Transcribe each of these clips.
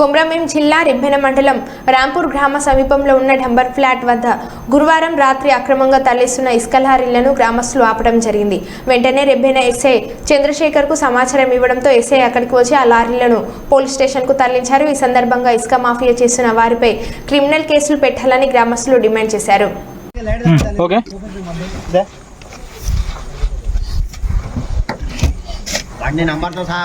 కొమ్రమేం జిల్లా రెబ్బెన మండలం రాంపూర్ గ్రామ సమీపంలో ఉన్న డంబర్ ఫ్లాట్ వద్ద గురువారం రాత్రి అక్రమంగా తరలిస్తున్న ఇసుక లారీలను గ్రామస్తులు ఆపడం జరిగింది. వెంటనే రెబ్బెన ఎస్ఐ చంద్రశేఖర్కు సమాచారం ఇవ్వడంతో ఎస్ఐ అక్కడికి వచ్చి ఆ లారీలను పోలీస్ స్టేషన్కు తరలించారు. ఈ సందర్భంగా ఇసుక మాఫియా చేస్తున్న వారిపై క్రిమినల్ కేసులు పెట్టాలని గ్రామస్తులు డిమాండ్ చేశారు. ఓకే బండి నంబర్తో సహా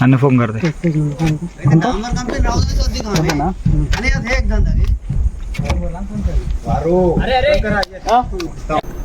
हो नको हेड आणि फोन करते इथे डांबर कंपनी राहू दे तो अधिक